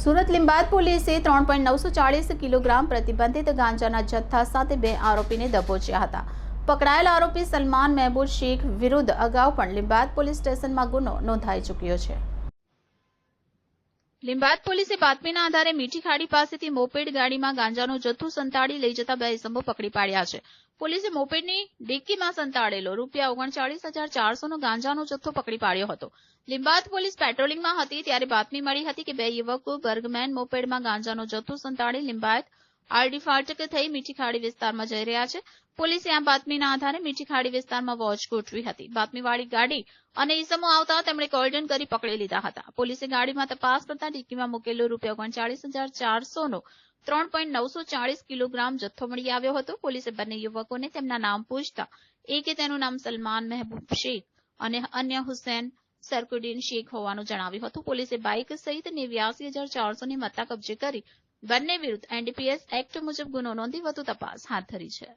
સુરત લિંબાયત પોલીસે ત્રણ પોઈન્ટ નવસો ચાળીસ કિલોગ્રામ પ્રતિબંધિત ગાંજાના જથ્થા સાથે બે આરોપીને દબોચ્યા હતા. પકડાયેલ આરોપી સલમાન મહેબૂબ શેખ વિરુદ્ધ અગાઉ પણ લિંબાયત પોલીસ સ્ટેશનમાં ગુનો નોંધાઈ ચૂક્યો છે. લિંબાયત પોલીસે બાતમીના આધારે મીઠી પાસેથી મોપેડ ગાડીમાં ગાંજાનો જથ્થો સંતાડી લઈ જતા બે ઇસમો પકડી પાડ્યા છે. પોલીસે મોપેડની ડિક્કીમાં સંતાડેલો રૂપિયા ઓગણચાળીસ હજાર ચારસોનો ગાંજાનો જથ્થો પકડી પાડ્યો હતો. લીંબાયત પોલીસ પેટ્રોલિંગમાં હતી ત્યારે બાતમી મળી હતી કે બે યુવકો બર્ગમેન મોપેડમાં ગાંજાનો જથ્થો સંતાડી લિંબાયત આરડી ફાટક થઈ મીઠીખાડી વિસ્તારમાં જઈ રહ્યા છે. પોલીસે આ બાતમીના આધારે મીઠીખાડી વિસ્તારમાં વોચ ગોઠવી હતી. બાતમીવાળી ગાડી અને ઈસમો આવતા તેમણે કોર્ડન કરી પકડી લીધા હતા. પોલીસે ગાડીમાં તપાસ કરતા ડીકીમાં મૂકેલો રૂપિયા ઓગણચાળીસ હજાર ચારસોનો ત્રણ પોઈન્ટ નવસો ચાળીસ કિલોગ્રામ જથ્થો મળી આવ્યો હતો. પોલીસે બંને યુવકોને તેમના નામ પૂછતા એકે તેનું નામ સલમાન મહેબૂબ શેખ અને અન્ય હુસેન સરકુદ્દીન શેખ હોવાનું જણાવ્યું હતું. પોલીસે બાઇક સહિત નેવ્યાસી હજાર ચારસોની મત્તા કબજે કરી બંને વિરુદ્ધ એનડીપીએસ એક્ટ મુજબ ગુનો નોંધી વધુ તપાસ હાથ ધરી છે.